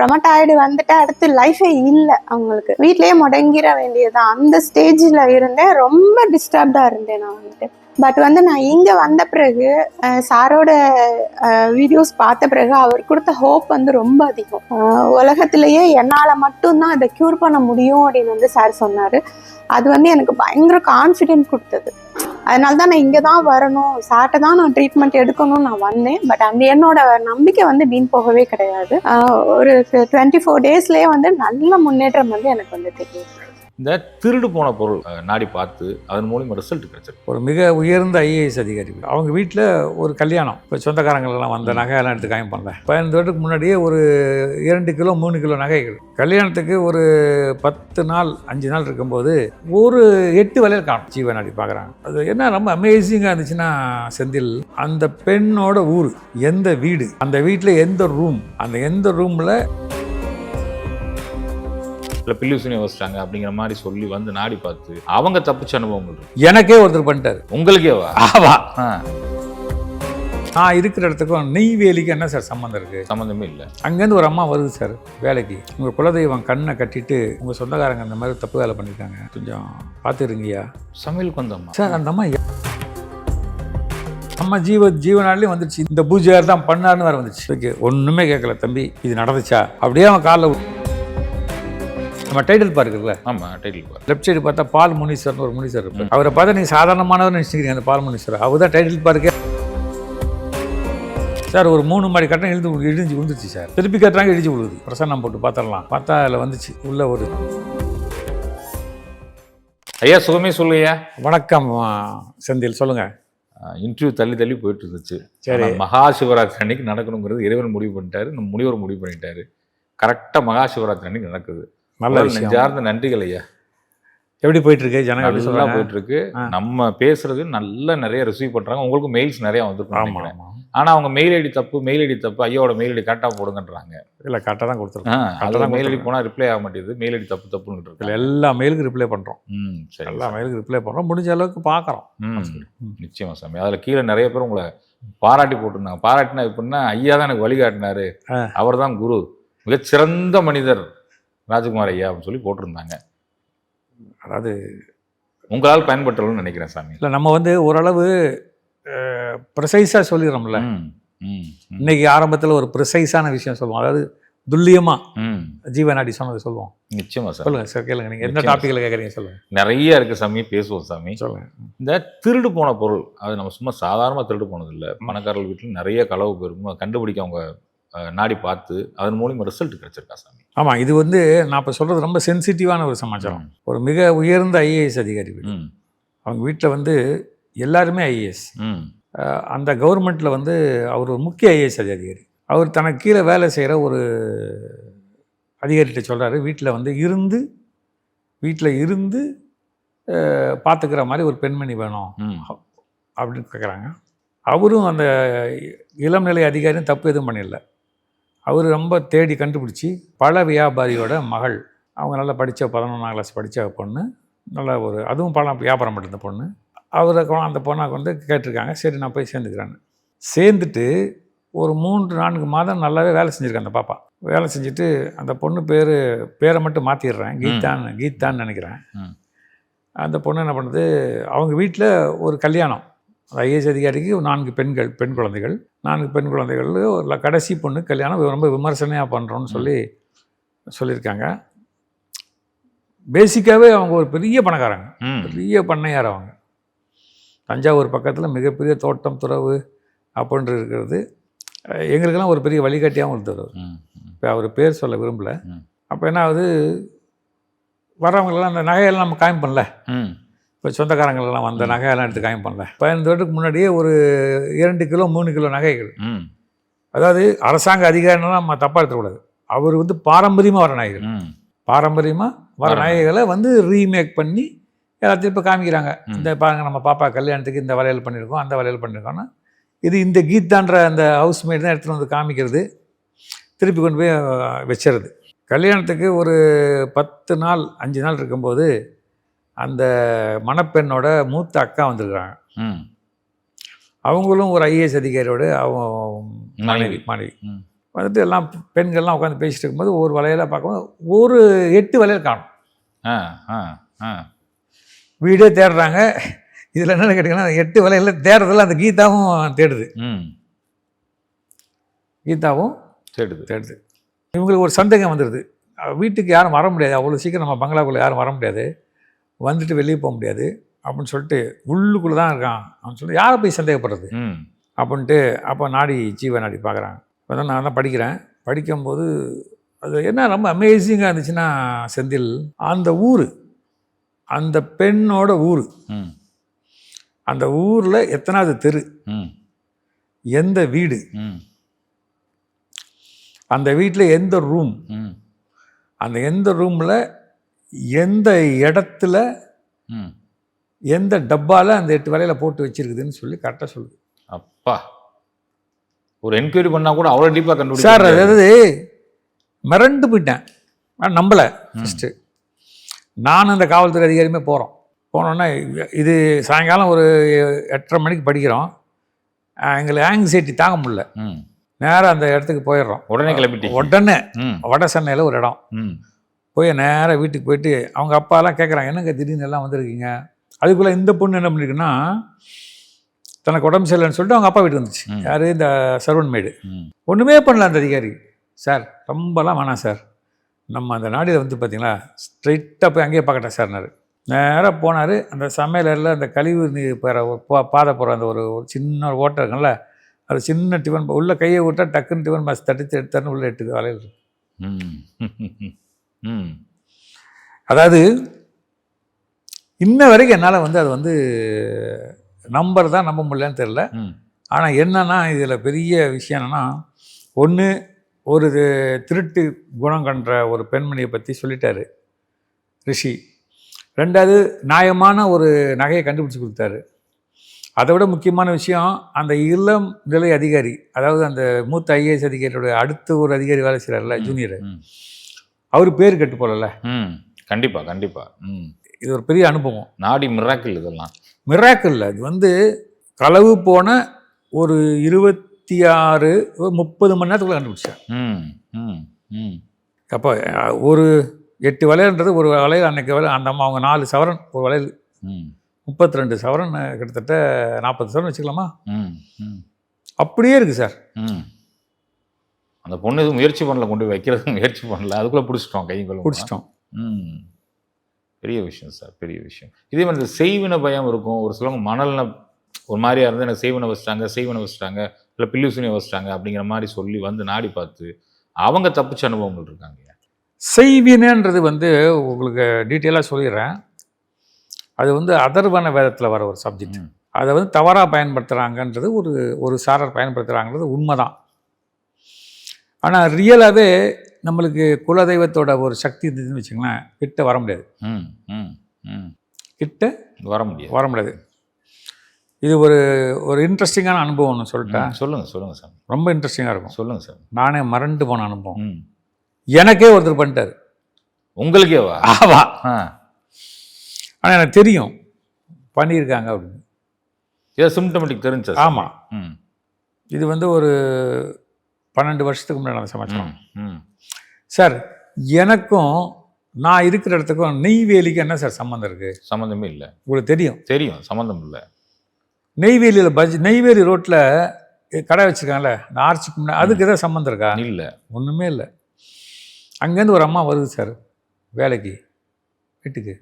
Rheumatoid வந்துட்டு அடுத்து லைஃபே இல்லை அவங்களுக்கு. வீட்லயே முடங்கிட வேண்டியதுதான். அந்த ஸ்டேஜில் இருந்தேன். ரொம்ப டிஸ்டர்ப்டாக இருந்தேன் நான் வந்துட்டு. பட் வந்து நான் இங்கே வந்த பிறகு சாரோட வீடியோஸ் பார்த்த பிறகு அவர் கொடுத்த ஹோப் வந்து ரொம்ப அதிகம். உலகத்திலேயே என்னால் மட்டும்தான் அதை க்யூர் பண்ண முடியும் அப்படின்னு வந்து சார் சொன்னார். அது வந்து எனக்கு பயங்கர கான்ஃபிடென்ட் கொடுத்தது. அதனால தான் நான் இங்கே தான் வரணும். சாட்டை தான் நான் ட்ரீட்மெண்ட் எடுக்கணும்னு நான் வந்தேன். பட் அந்த என்னோட நம்பிக்கை வந்து வீண் போகவே கிடையாது. ஆஹ் ஒரு டுவெண்ட்டி ஃபோர் டேஸ்லேயே வந்து நல்ல முன்னேற்றம் வந்து எனக்கு வந்து தெரியும். இந்த திருடு போன பொருள் நாடி பார்த்து அதன் மூலியமா ரிசல்ட் கிடைச்சிருக்கு. ஒரு மிக உயர்ந்த ஐஏஎஸ் அதிகாரி. அவங்க வீட்டில் ஒரு கல்யாணம். இப்போ சொந்தக்காரங்களெல்லாம் வந்த நகையெல்லாம் எடுத்து காயம் பண்ணல. பதினஞ்சு வருடத்துக்கு முன்னாடியே ஒரு இரண்டு கிலோ மூணு கிலோ நகைகள். கல்யாணத்துக்கு ஒரு பத்து நாள் அஞ்சு நாள் இருக்கும்போது ஒரு எட்டு வலையில் காணும். ஜீவனாடி பார்க்குறாங்க. அது என்ன ரொம்ப அமேசிங்காக இருந்துச்சுன்னா செந்தில் அந்த பெண்ணோட ஊர் எந்த வீடு அந்த வீட்டில் எந்த ரூம் அந்த எந்த ரூமில் இல்லை பில்லிசூனி வச்சிட்டாங்க அப்படிங்கிற மாதிரி சொல்லி வந்து நாடி பார்த்து அவங்க தப்பிச்ச அனுபவங்கள் இருக்கு. எனக்கே ஒருத்தர் பண்ணிட்டாரு. உங்களுக்கேவா? ஆமா. ஆ, நான் இருக்கிற இடத்துக்கும் நெய்வேலிக்கு என்ன சார் சம்மந்தம் இருக்குது சம்மந்தமே இல்லை. அங்கேருந்து ஒரு அம்மா வருது சார் வேலைக்கு. உங்கள் குலதெய்வம் கண்ணை கட்டிட்டு உங்கள் சொந்தக்காரங்க அந்த மாதிரி தப்பு வேலை பண்ணியிருக்காங்க கொஞ்சம் பார்த்துருங்கய்யா. சமையலுக்கு வந்தம்மா? சார் அந்த அம்மா அம்மா ஜீவ ஜீவனாலையும் வந்துருச்சு. இந்த பூஜையார் தான் பண்ணாருன்னு வேறு வந்துச்சு ஓகே ஒன்றுமே கேட்கல தம்பி இது நடந்துச்சா? அப்படியே அவன் காலில் நம்ம டைட்டில் பார்க்குறல ஆமா டைட்டில் பாரு லெஃப்ட் சைடு பார்த்தா பால் முனீஸ்வரன் ஒரு முனீஸ்வர் இருப்பார் அவரை பார்த்தா நீ சாதாரணமானவர் நினச்சிக்கிறீங்க அந்த பால் முனீஸ்வரர் அவர் தான் டைட்டில் பார்க்க சார் ஒரு மூணு மாடி கட்டம் இழுந்து இடிஞ்சு விழுந்துச்சு சார். திருப்பி கட்டுறாங்க இடிஞ்சு விழுது பிரசன்னம் போட்டு பார்த்துடலாம் பார்த்தா அதில் வந்துச்சு. உள்ள ஒரு ஐயா சுகமே சொல்லுயா வணக்கம் செந்தில். சொல்லுங்க. இன்டர்வியூ தள்ளி தள்ளி போயிட்டு இருந்துச்சு சரி. மகா சிவராத்திரி அன்னைக்கு நடக்கணுங்கிறது இறைவன் முடிவு பண்ணிட்டாரு. நம்ம முனிவர் முடிவு பண்ணிட்டாரு. கரெக்டா மகா சிவராத்திரி அன்னைக்கு நடக்குது. நல்ல நெஞ்சார்ந்த நன்றிகள் ஐயா. எப்படி போயிட்டு இருக்கு ஜனங்க எப்படி நல்லா சொல்றாங்க? போயிட்டு இருக்கு. நம்ம பேசுறது நல்லா நிறைய ரிசீவ் பண்றாங்க. உங்களுக்கு மெயில்ஸ் நிறைய ஆமா வந்துருக்கு ஆமா. ஆனா அவங்க மெயில் ஐடி தப்பு மெயில் ஐடி தப்பு ஐயோட மெயில் ஐடி கரெக்டா போடுங்கன்றாங்க. இல்லை கரெக்டாக தான் கொடுத்துருக்கோம். ஆ, கரெக்டா அதுல தான் மெயில் ஐடி கொடுத்துருக்கேன். போனா ரிப்ளை ஆக மாட்டேங்குது. மெயில் ஐடி தப்பு தப்புன்னு இல்லை இருக்கு எல்லா மெயிலுக்கும் ரிப்ளை பண்ணுறோம் ம் சரி எல்லா மெயிலுக்கும் ரிப்ளை பண்ணுறோம் முடிஞ்ச அளவுக்கு பார்க்குறோம் ம் நிச்சயமா சாமி. அதுல கீழே நிறைய பேர் உங்களை பாராட்டி போட்டிருந்தாங்க. பாராட்டினா எப்படின்னா ஐயா தான் எனக்கு வழிகாட்டினாரு. அவர் தான் குரு. மிகச்சிறந்த மனிதர். ராஜகுமார் ஐயா அப்படின்னு சொல்லி போட்டிருந்தாங்க. அதாவது உங்களால் பயன்பட்டுள்ளன்னு நினைக்கிறேன் சாமி. இல்லை நம்ம வந்து ஓரளவு ப்ரிசைஸாக சொல்லிடுறோம்ல. இன்னைக்கு ஆரம்பத்தில் ஒரு ப்ரிசைஸான விஷயம் சொல்லுவோம். அதாவது துல்லியமாக ம். ஜீவனாடி சொன்னது சொல்லுவோம். நிச்சயமா சார். சொல்லுங்க சார் கேளுங்க. நீங்கள் எந்த. டாப்பிக்கில் கேட்குறீங்க சொல்லுங்க. நிறைய இருக்கு சாமி பேசுவோம் சாமி. சொல்லுங்க. இந்த திருடு போன பொருள் அது நம்ம சும்மா சாதாரணமாக திருடு போனது இல்லை பணக்காரர்கள் வீட்டில் நிறைய களவு அதை கண்டுபிடிக்க அவங்க நாடி பார்த்து அதன் மூலியமா ரிசல்ட் கிடைச்சிருக்கா சாமி? ஆமாம் இது வந்து நான் இப்போ சொல்கிறது ரொம்ப சென்சிட்டிவான ஒரு சமாச்சாரம். ஒரு மிக உயர்ந்த ஐஏஎஸ் அதிகாரி வீடு. அவங்க வீட்டில் வந்து எல்லாருமே ஐஏஎஸ் அந்த கவர்மெண்ட்டில் வந்து அவர் ஒரு முக்கிய ஐஏஎஸ் அதிகாரி. அவர் தனக்கு கீழே வேலை செய்கிற ஒரு அதிகாரிகிட்ட சொல்கிறாரு வீட்டில் வந்து இருந்து வீட்டில் இருந்து பார்த்துக்கிற மாதிரி ஒரு பெண்மணி வேணும். ம். அப்படின்னு கேட்குறாங்க அவரும் அந்த இளம் நிலை அதிகாரியும் தப்பு எதுவும் பண்ணிடல. அவர் ரொம்ப தேடி கண்டுபிடிச்சி பழ வியாபாரியோட மகள். அவங்க நல்லா படித்த பதினொன்றாம் கிளாஸ் படித்த பொண்ணு. நல்ல ஒரு அதுவும் பழம் வியாபாரம் பண்ணிருந்த பொண்ணு. அவரை அந்த பொண்ணை வந்து கேட்டிருக்காங்க. சரி நான் போய் சேர்ந்துக்கிறேன்னு. சேர்ந்துட்டு ஒரு மூன்று நான்கு மாதம் நல்லாவே வேலை செஞ்சுருக்கேன் அந்த பாப்பா. வேலை செஞ்சுட்டு அந்த பொண்ணு பேர் பேரை மட்டும் மாற்றிடுறேன் கீதான்னு கீதான்னு நினைக்கிறேன். அந்த பொண்ணு என்ன பண்ணுது அவங்க வீட்டில் ஒரு கல்யாணம். ஐஏஎஸ் அதிகாரிக்கு நான்கு பெண்கள் பெண் குழந்தைகள். நான்கு பெண் குழந்தைகள் ஒரு கடைசி பொண்ணு கல்யாணம் ரொம்ப விமர்சனையாக பண்ணுறோன்னு சொல்லி சொல்லியிருக்காங்க. பேசிக்காகவே அவங்க ஒரு பெரிய பணக்காரங்க. பெரிய பண்ணையார் அவங்க. தஞ்சாவூர் பக்கத்தில் மிகப்பெரிய தோட்டம் துறவு அப்படின்ட்டு இருக்கிறது. எங்களுக்கெல்லாம் ஒரு பெரிய வழிகாட்டியாகவும் இருந்தவர் இப்போ அவர் பேர் சொல்ல விரும்பல. அப்போ என்ன ஆகுது? வரவங்களெல்லாம் அந்த நகையெல்லாம் நம்ம காயம் பண்ணல. ம். இப்போ சொந்தக்காரங்களெல்லாம் வந்த நகையெல்லாம் எடுத்து காயம் பண்ணல. பதினஞ்சு வருடத்துக்கு முன்னாடியே ஒரு இரண்டு கிலோ மூணு கிலோ நகைகள். அதாவது அரசாங்க அதிகாரிலாம் நம்ம தப்பாக எடுத்துக்கூடாது அவர் வந்து பாரம்பரியமாக வர ம். பாரம்பரியமாக வர நகைகளை வந்து ரீமேக் பண்ணி எல்லாத்தையும் இப்போ காமிக்கிறாங்க. இந்த பாருங்க நம்ம பாப்பா கல்யாணத்துக்கு இந்த வளையல் பண்ணியிருக்கோம் அந்த வளையல் பண்ணியிருக்கோம்னா. இது இந்த கீதான்ற அந்த ஹவுஸ் மேட் தான் எடுத்துகிட்டு வந்து காமிக்கிறது. திருப்பி கொண்டு போய் அஹ், வச்சிருது கல்யாணத்துக்கு ஒரு பத்து நாள் அஞ்சு நாள் இருக்கும்போது அந்த மணப்பெண்ணோட மூத்த அக்கா வந்திருக்கிறாங்க. ம். அவங்களும் ஒரு ஐஏஎஸ் அதிகாரியோட அவங்க மனைவி. மனைவி. ம். வந்துட்டு எல்லாம் பெண்கள்லாம் உட்காந்து பேசிட்டு இருக்கும்போது ஒரு வலையில பார்க்கும்போது ஒரு எட்டு வலையில் காணும். ஆ ஆ ஆ. வீடே தேடுறாங்க. இதில் என்னென்னு கேட்டிங்கன்னா எட்டு வலையில் தேடுறதுல அந்த கீதாவும் தேடுது. ம். கீதாவும் தேடுது. தேடுது. இவங்களுக்கு ஒரு சந்தேகம் வந்துடுது வீட்டுக்கு யாரும் வர முடியாது. அவ்வளோ சீக்கிரம் நம்ம பங்களாக்குள்ளே யாரும் வர முடியாது. வந்துட்டு வெளியே போக முடியாது அப்படின்னு சொல்லிட்டு உள்ளுக்குள்ளே தான் இருக்கான் அப்படின்னு சொல்லி யாரை போய் சந்தேகப்படுறது? ம். அப்படின்ட்டு அப்போ நாடி ஜீவ நாடி பார்க்குறாங்க. இப்போ தான் நான் தான் படிக்கிறேன். படிக்கும்போது அது என்ன ரொம்ப அமேசிங்காக இருந்துச்சுன்னா செந்தில் அந்த ஊர் அந்த பெண்ணோட ஊர். ம். அந்த ஊரில் எத்தனாவது தெரு? ம். எந்த வீடு? ம். அந்த வீட்டில் எந்த ரூம் ம். அந்த எந்த ரூமில் எந்த இடத்துல ம். எந்த டப்பாவில் அந்த எட்டு வலையில் போட்டு வச்சிருக்குதுன்னு சொல்லி கரெக்டாக சொல்லுது. அப்பா. ஒரு என்கொயரி பண்ணா கூட அவ்வளோ டீப்பாக கண்டுபிடிக்க சார். அதாவது மிரண்டு போயிட்டேன். நான் நம்பலை ஃபஸ்ட்டு நான் அந்த காவல்துறை அதிகாரியுமே போகிறோம் போனோன்னே இது சாயங்காலம் ஒரு எட்டரை மணிக்கு படிக்கிறோம். எங்களுக்கு ஆங்ஸைட்டி தாங்க முடியல. ம். நேராக அந்த இடத்துக்கு போயிடுறோம். உடனே கிளம்பிட்டீங்க. உடனே ம். வட சென்னையில் ஒரு இடம். ம். போய் நேராக வீட்டுக்கு போயிட்டு அவங்க அப்பாலாம் கேட்குறாங்க என்னங்க திடீர்னு எல்லாம் வந்திருக்கீங்க? அதுக்குள்ளே இந்த பொண்ணு என்ன பண்ணிருக்குன்னா தனக்கு உடம்பு சரியில்லைன்னு சொல்லிட்டு அவங்க அப்பா வீட்டுக்கு வந்துச்சு. யார்? இந்த சர்வன் மேடு. ஒன்றுமே பண்ணல அந்த அதிகாரி. சார் ரொம்பலாம் வேணாம் சார். நம்ம அந்த நாடியில் வந்து பார்த்தீங்களா ஸ்ட்ரைட்டாக போய் அங்கேயே பார்க்கட்டேன் சார்னாரு நேராக போனார். அந்த சமையலரில் அந்த கழிவு நீர் போகிற பாதை போகிற அந்த ஒரு ஒரு சின்ன ஒரு ஓட்டை இருக்குல்ல அது சின்ன டிஃபன் உள்ள கையை விட்டால் டக்குன்னு டிஃபன் பாஸ் தட்டி எடுத்தாருன்னு உள்ளே எட்டு வலையில். இருக்கு அதாவது இன்ன வரைக்கும் என்னால் வந்து அது வந்து நம்பர் தான் நம்ப முடியலன்னு தெரில ஆனால் என்னன்னா இதில் பெரிய விஷயம் என்னென்னா ஒன்று ஒரு இது- திருட்டு குணம் கண்ட ஒரு பெண்மணியை பற்றி சொல்லிட்டாரு ரிஷி. ரெண்டாவது நியாயமான ஒரு நகையை கண்டுபிடிச்சி கொடுத்தாரு. அதை விட முக்கியமான விஷயம் அந்த இளம் நிலை அதிகாரி அதாவது அந்த மூத்த ஐஏஎஸ் அதிகாரியோட அடுத்த ஒரு அதிகாரி வேலை செய்கிறார்ல ஜூனியர். அவர் பேர் கெட்டு போகல ம் கண்டிப்பா கண்டிப்பா. ம். இது ஒரு பெரிய அனுபவம். நாடி மிராக்கிள் இதெல்லாம். மிராக்கிள் இது வந்து களவு போன ஒரு இருபத்தி ஆறு முப்பது மணி நேரத்துக்குள்ள கண்டுபிடிச்சேன் ம் ம் ம். அப்போ ஒரு எட்டு வளையல்ன்றது ஒரு வளையல் அன்னைக்கு வலை அந்த அம்மா அவங்க நாலு சவரன் ஒரு வளையல் ம். முப்பத்தி ரெண்டு சவரன் கிட்டத்தட்ட நாற்பது சவரன் வச்சுக்கலாமா? அப்படியே இருக்குது சார். ம். அந்த பொண்ணு எதுவும் முயற்சி பண்ணல கொண்டு போய் வைக்கிறதுக்கு முயற்சி பண்ணல. அதுக்குள்ளே பிடிச்சிட்டோம் கையும் பிடிச்சிட்டோம். ம். பெரிய விஷயம் சார் பெரிய விஷயம். இதே மாதிரி இந்த செய்வின பயம் இருக்கும். ஒரு சிலவங்க மணல்ன ஒரு மாதிரியா இருந்து எனக்கு செய்வனை வச்சிட்டாங்க செய்வனை வச்சிட்டாங்க இல்லை பில்லுசுனியை வச்சிட்டாங்க அப்படிங்கிற மாதிரி சொல்லி வந்து நாடி பார்த்து அவங்க தப்பிச்ச அனுபவங்கள் இருக்காங்க. செய்வினன்றது வந்து உங்களுக்கு டீட்டெயிலாக சொல்லிடுறேன். அது வந்து அதர்வன வேதத்தில் வர ஒரு சப்ஜெக்ட். அதை வந்து தவறாக பயன்படுத்துகிறாங்கன்றது ஒரு ஒரு சாரர் பயன்படுத்துகிறாங்கிறது உண்மைதான். ஆனால் ரியலாகவே நம்மளுக்கு குலதெய்வத்தோட ஒரு சக்தி இருந்ததுன்னு வச்சுங்களேன் கிட்ட வர முடியாது. ம் ம் ம். கிட்ட வர முடியாது. வர முடியாது. இது ஒரு ஒரு இன்ட்ரெஸ்டிங்கான அனுபவம் ஒன்று சொல்லிட்டேன் ம், சொல்லுங்க சொல்லுங்க சார் ரொம்ப இன்ட்ரெஸ்டிங்காக இருக்கும். சொல்லுங்க சார் நானே மறந்து போன அனுபவம். எனக்கே ஒருத்தர் பண்ணிட்டார். உங்களுக்கேவா? ஆவா ஆனால் எனக்கு தெரியும். பண்ணியிருக்காங்க அப்படின்னு. ஏதோ சிம்டமெட்டிக் தெரிஞ்சா? ஆமாம் ம். இது வந்து ஒரு பன்னெண்டு வருஷத்துக்கு முன்னாடி நடந்த சமாச்சாரம். சார் எனக்கும் நான் இருக்கிற இடத்துக்கும் நெய்வேலிக்கு என்ன சார் சம்மந்தம் இருக்குது சம்மந்தமே இல்லை. உங்களுக்கு தெரியும்? தெரியும் சம்மந்தம் இல்லை. நெய்வேலியில் பஜ் நெய்வேலி ரோட்டில் கடை வச்சுருக்காங்கல்ல இந்த ஆர்ச்சுக்கு முன்னாடி அதுக்கு எதாவது சம்மந்தம் இருக்கா? இல்லை. ஒன்றுமே இல்லை. அங்கேருந்து ஒரு அம்மா வருது சார் வேலைக்கு வீட்டுக்கு.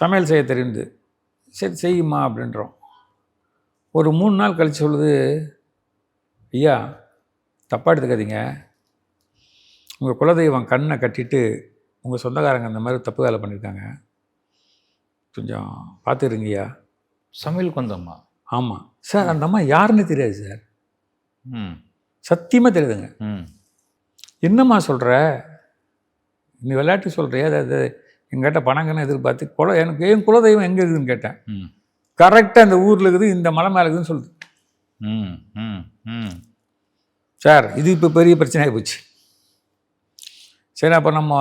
சமையல் செய்ய தெரியுது. சரி செய்யுமா அப்படின்றோம். ஒரு மூணு நாள் கழிச்சு சொல்லுது ஐயா தப்பாக எடுத்துக்காதீங்க. உங்கள் குலதெய்வம் கண்ணை கட்டிட்டு உங்கள் சொந்தக்காரங்க இந்த மாதிரி தப்பு வேலை பண்ணியிருக்காங்க. கொஞ்சம் பார்த்துருங்கய்யா சமையலுக்கு வந்தம்மா ஆமாம் சார் அந்த அம்மா யாருன்னு தெரியாது சார். ம். சத்தியமாக தெரியுதுங்க. ம். என்னம்மா சொல்கிற நீ விளையாட்டு சொல்கிறியா அது எங்கிட்ட பணங்கன்னு எதிர்பார்த்து குல எனக்கு என் குலதெய்வம் எங்கே இருக்குதுன்னு கேட்டேன். ம். கரெக்டாக இந்த ஊரில் இருக்குது இந்த மலை மேலே இருக்குதுன்னு சொல்லுது. ம் ம் ம். சார் இது இப்போ பெரிய பிரச்சனையாகி போச்சு. சரி அப்போ நம்ம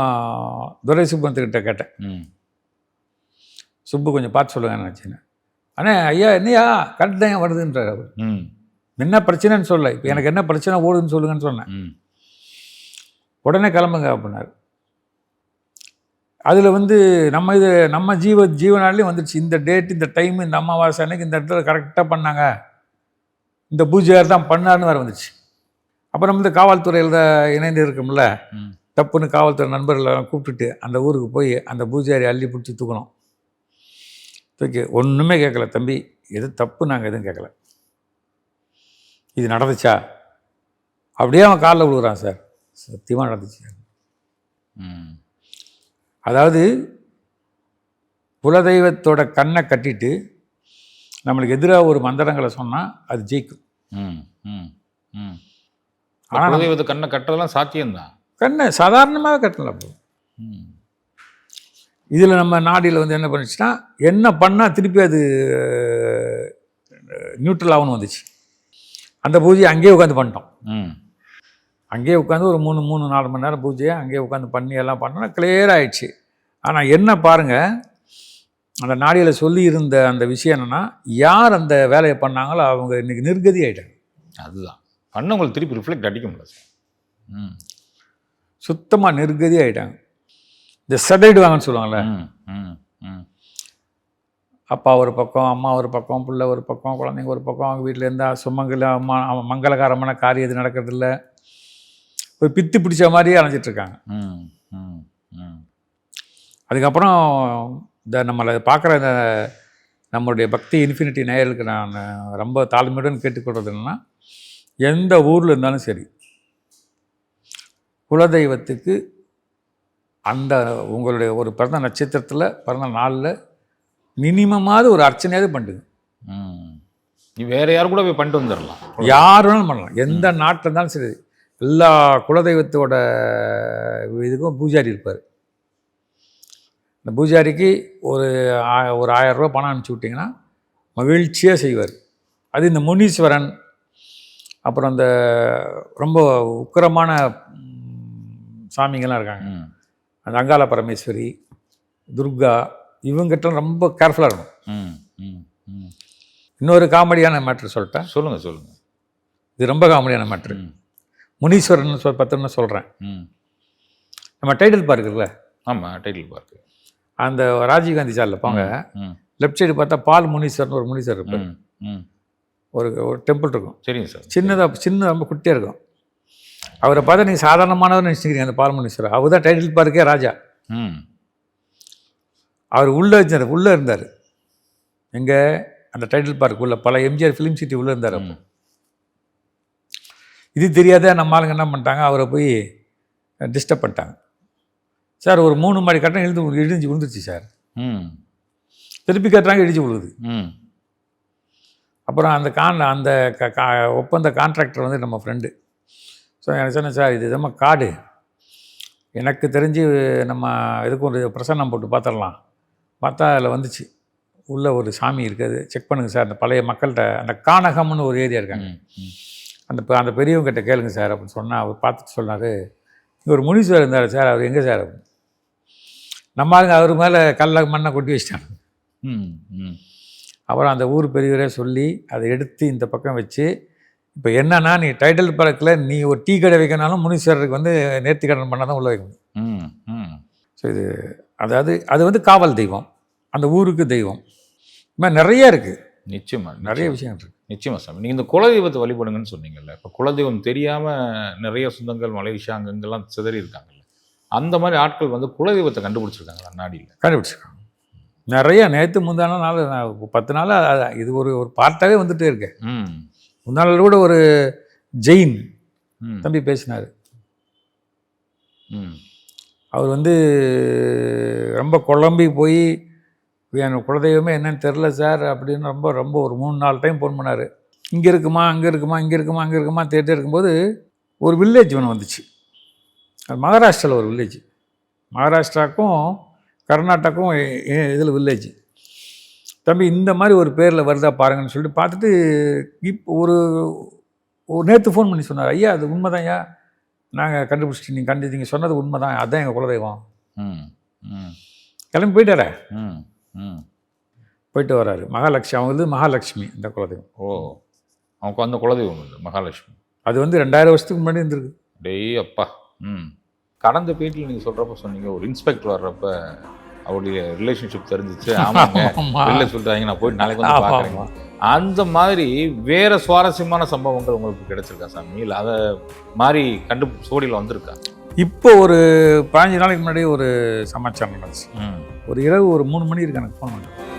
துரை சுப்பத்துக்கிட்ட கேட்டேன். ம். சுப்பு கொஞ்சம் பார்த்து சொல்லுங்கன்னு நினச்சேன் அண்ணே ஐயா என்னையா? கரெக்ட் தான் வருதுன்றார் அவர். ம். என்ன பிரச்சனைன்னு சொல்ல இப்போ எனக்கு என்ன பிரச்சனை ஓடுன்னு சொல்லுங்கன்னு சொன்னேன். ம். உடனே கிளம்புங்க அப்படின்னாரு. அதில் வந்து நம்ம இது நம்ம ஜீவ ஜீவனாலையும் வந்துடுச்சு இந்த டேட் இந்த டைம் இந்த அமாவாசை அன்னைக்கு இந்த இடத்துல கரெக்டாக பண்ணாங்க. இந்த பூஜையார் தான் பண்ணாருன்னு வேறு வந்துச்சு அப்புறம் இந்த காவல்துறையில் இணைந்து இருக்கும்ல. தப்புன்னு காவல்துறை நண்பர்களெல்லாம் கூப்பிட்டுட்டு அந்த ஊருக்கு போய் அந்த பூஜாரி அள்ளி பிடிச்சி தூக்கணும். தூக்கி ஒன்றுமே கேட்கல தம்பி. எது தப்பு நாங்கள் எதுவும் கேட்கல. இது நடந்துச்சா? அப்படியே அவன் காலில் விழுகுறான் சார். சத்தியமாக நடந்துச்சு ம். அதாவது குலதெய்வத்தோட கண்ணை கட்டிட்டு நம்மளுக்கு எதிராக ஒரு மந்திரங்களை சொன்னால் அது ஜெயிக்கும். ம் ம் ம். ஆனா நம்ம- குலதெய்வத்தை கண்ணை கட்டுறதெல்லாம் சாத்தியம்தான். கண்ணை சாதாரணமாக கட்டலாம் இதில் நம்ம நாடியில் வந்து என்ன பண்ணுச்சுன்னா என்ன பண்ணால் திருப்பி அது நியூட்ரல் ஆகணும் வந்துச்சு. அந்த பூஜையை அங்கேயே உட்காந்து பண்ணிட்டோம். ம். அங்கேயே உட்காந்து ஒரு மூணு மூணு நாலு மணி நேரம் பூஜையை அங்கேயே உட்காந்து பண்ணி எல்லாம் பண்ணோன்னா கிளியர் ஆயிடுச்சு. ஆனால் என்ன பாருங்கள் அந்த நாடியில் சொல்லி இருந்த அந்த விஷயம் என்னென்னா யார் அந்த வேலையை பண்ணாங்களோ அவங்க இன்னைக்கு நிர்கதி ஆயிட்டாங்க. அதுதான். பண்ணவங்களுக்கு திருப்பி ரிஃப்ளெக்ட் அடிக்க முடியல சார். ம். சுத்தமாக நிர்கதி ஆயிட்டாங்க. இந்த செடைடுவாங்கன்னு சொல்லுவாங்கள்ல ம் ம் ம். அப்பா ஒரு பக்கம் அம்மா ஒரு பக்கம் பிள்ளை ஒரு பக்கம் குழந்தைங்க ஒரு பக்கம் அவங்க வீட்டில் இருந்தால் சுமங்கல அம்மா அவன் மங்களகரமான காரியம் எது நடக்கிறதில்ல. ஒரு பித்து பிடிச்ச மாதிரியே ம் அதுக்கப்புறம் இந்த நம்மளை பார்க்குற இந்த நம்மளுடைய பக்தி இன்ஃபினிட்டி நேயர்களுக்கு நான் ரொம்ப தாழ்மையுடன் கேட்டுக்கொள்வது என்னன்னா எந்த ஊரில் இருந்தாலும் சரி குலதெய்வத்துக்கு அந்த உங்களுடைய ஒரு பிறந்த நட்சத்திரத்தில் பிறந்த நாளில் மினிமமாவது ஒரு அர்ச்சனையாவது பண்ணுங்க நீ வேற யார் கூட போய் பண்ணிட்டு வந்துடலாம் யார் வேணாலும் பண்ணலாம். எந்த நாட்டில் இருந்தாலும் சரி எல்லா குலதெய்வத்தோட இதுக்கும் பூஜாரி இருப்பார். இந்த பூஜாரிக்கு ஒரு ஒரு ஆயிரம் ரூபாய் பணம் அனுப்பிச்சி விட்டிங்கன்னா மகிழ்ச்சியாக செய்வார். அது இந்த முனீஸ்வரன் அப்புறம் அந்த ரொம்ப உக்கிரமான சாமிங்கெல்லாம் இருக்காங்க. அந்த அங்காள பரமேஸ்வரி துர்கா இவங்ககிட்ட ரொம்ப கேர்ஃபுல்லாக இருக்கணும். ம் ம் ம். இன்னொரு காமெடியான மேட்ரு சொல்லிட்டேன் சொல்லுங்க சொல்லுங்க. இது ரொம்ப காமெடியான மேட்ரு முனீஸ்வரன் சொல் பத்திரம்னு சொல்கிறேன் ம். நம்ம டைட்டில் பார்க் இருக்குல்ல? ஆமாம் டைட்டில் பார்க்கு அந்த ராஜீவ்காந்தி சாரில் போங்க. லெஃப்ட் சைடு பார்த்தா பால் முனீஸ்வரன் ஒரு முனீஸ்வரர் இருப்பார். ஒரு ஒரு டெம்பிள் இருக்கும். சரிங்க சார். சின்னதாக சின்ன ரொம்ப குட்டியாக இருக்கும். அவரை பார்த்தா நீங்கள் சாதாரணமானவர் நினச்சிக்கிறீங்க அந்த பால் முனீஸ்வரர் அவர் தான் டைட்டில் பார்க்கே ராஜா. ம். அவர் உள்ளே இருந்தார் உள்ளே இருந்தார். எங்கே? அந்த டைட்டில் பார்க் உள்ள பல எம்ஜிஆர் ஃபிலிம் சிட்டி உள்ளே இருந்தார் அப்போ. இது தெரியாத நம்ம ஆளுங்க என்ன பண்ணிட்டாங்க? அவரை போய் டிஸ்டர்ப் பண்ணிட்டாங்க. சார் ஒரு மூணு மாடி கட்டம் இழுத்து இடிஞ்சு விழுந்துருச்சு சார். ம். திருப்பி கட்டுறாங்க இடிஞ்சு விழுகுது ம். அப்புறம் அந்த கான் அந்த க- கா- ஒப்பந்த கான்ட்ராக்டர் வந்து நம்ம ஃப்ரெண்டு ஸோ எனக்கு சொன்னேன் சார் இது நம்ம காடு. எனக்கு தெரிஞ்சு நம்ம இதுக்கு ஒரு பிரசன்னம் போட்டு பார்த்துடலாம். பார்த்தா அதில் வந்துச்சு. உள்ளே ஒரு சாமி இருக்குது. செக் பண்ணுங்கள் சார். அந்த பழைய மக்கள்கிட்ட அந்த கானகம்னு ஒரு ஏரியா இருக்காங்க. அந்த அந்த பெரியவங்க கிட்ட கேளுங்க சார் அப்படின்னு சொன்னால் அவர் பார்த்துட்டு சொன்னார். இங்கே ஒரு முனீஸ்வரர் இருந்தார் சார். அவர் எங்கே சார். நம்ம ஆளுங்க அவர் மேலே கல்ல மண்ணை கொட்டி வச்சிட்டாங்க. ம் ம். அப்புறம் அந்த ஊர் பெரியவரே சொல்லி அதை எடுத்து இந்த பக்கம் வச்சு இப்போ என்னன்னா நீ டைட்டில் பழக்கில் நீ ஒரு டீ கடை வைக்கனாலும் முனீஸ்வரருக்கு வந்து நேர்த்தி கடன் பண்ணால் தான் உள்ள வைக்க முடியும். ம் ம். ஸோ இது அதாவது அது வந்து காவல் தெய்வம். அந்த ஊருக்கு தெய்வம். இது மாதிரி நிறைய இருக்குது நிச்சயமா நிறைய விஷயங்கள் இருக்குது நிச்சயமா சாமி. நீங்கள் இந்த குலதெய்வத்தை வழிபடுங்கன்னு சொன்னீங்கல்ல இப்போ குலதெய்வம் தெரியாமல் நிறைய சொந்தங்கள் மலேசியா அங்கங்கெல்லாம் சிதறி இருக்காங்கல்ல அந்த மாதிரி ஆட்கள் வந்து குலதெய்வத்தை கண்டுபிடிச்சிருக்காங்களா நாடியில் கண்டுபிடிச்சிருக்காங்க. நிறைய நேற்று முந்தான நாள் நான் பத்து நாள் இது ஒரு ஒரு பார்ட்டாகவே வந்துட்டே இருக்கேன் முந்தாள் கூட ஒரு ஜெயின் தம்பி பேசினார். ம். அவர் வந்து ரொம்ப குழம்பி போய் என் குலதெய்வமே என்னன்னு தெரில சார் அப்படின்னு ரொம்ப ரொம்ப ஒரு மூணு நாலு டைம் ஃபோன் பண்ணார். இங்கே இருக்குமா அங்கே இருக்குமா இங்கே இருக்குமா அங்கே இருக்குமா தேடிட்டே இருக்கும்போது ஒரு வில்லேஜ் ஒன்று வந்துச்சு. அது மகாராஷ்டிராவில் ஒரு வில்லேஜ் மகாராஷ்டிராக்கும் கர்நாடகாக்கும் இதில் வில்லேஜ் தம்பி இந்த மாதிரி ஒரு பேரில் வருதா பாருங்கன்னு சொல்லிட்டு பார்த்துட்டு இப்போ ஒரு ஒரு நேற்று ஃபோன் பண்ணி சொன்னார். ஐயா அது உண்மைதான் ஐயா. நாங்கள் கண்டுபிடிச்சிட்டு நீங்கள் கண்டு நீங்கள் சொன்னது உண்மை தான் அதான் எங்கள் குலதெய்வம். ம் ம். கிளம்பி போயிட்டாரே. ம் ம். போயிட்டு வராரு. மகாலட்சுமி. அவங்க வந்து மகாலட்சுமி இந்த குலதெய்வம். ஓ அவங்க அந்த குலதெய்வம் வந்து மகாலட்சுமி. அது வந்து ரெண்டாயிரம் வருஷத்துக்கு முன்னாடி இருந்திருக்கு. டேய் அப்பா. ம். கடந்த பேட்டியில் நீங்கள் சொல்கிறப்ப சொன்னீங்க ஒரு இன்ஸ்பெக்டர் வர்றப்ப அவருடைய ரிலேஷன்ஷிப் தெரிஞ்சிச்சு. ஆமாங்க. வெளில சொல்லிட்டாங்க நான் போயிட்டு நாளைக்கு வந்து ஆமா. அந்த மாதிரி வேற சுவாரஸ்யமான சம்பவங்கள் உங்களுக்கு கிடைச்சிருக்கா சாமி? இல்லை அதை மாதிரி கண்டு சோடியில் வந்திருக்கா? இப்போ ஒரு பதினஞ்சு நாளைக்கு முன்னாடி ஒரு சமாச்சாரம் நடந்துச்சு. ஒரு இரவு ஒரு மூணு மணி இருக்கு எனக்கு ஃபோன் பண்ணேன்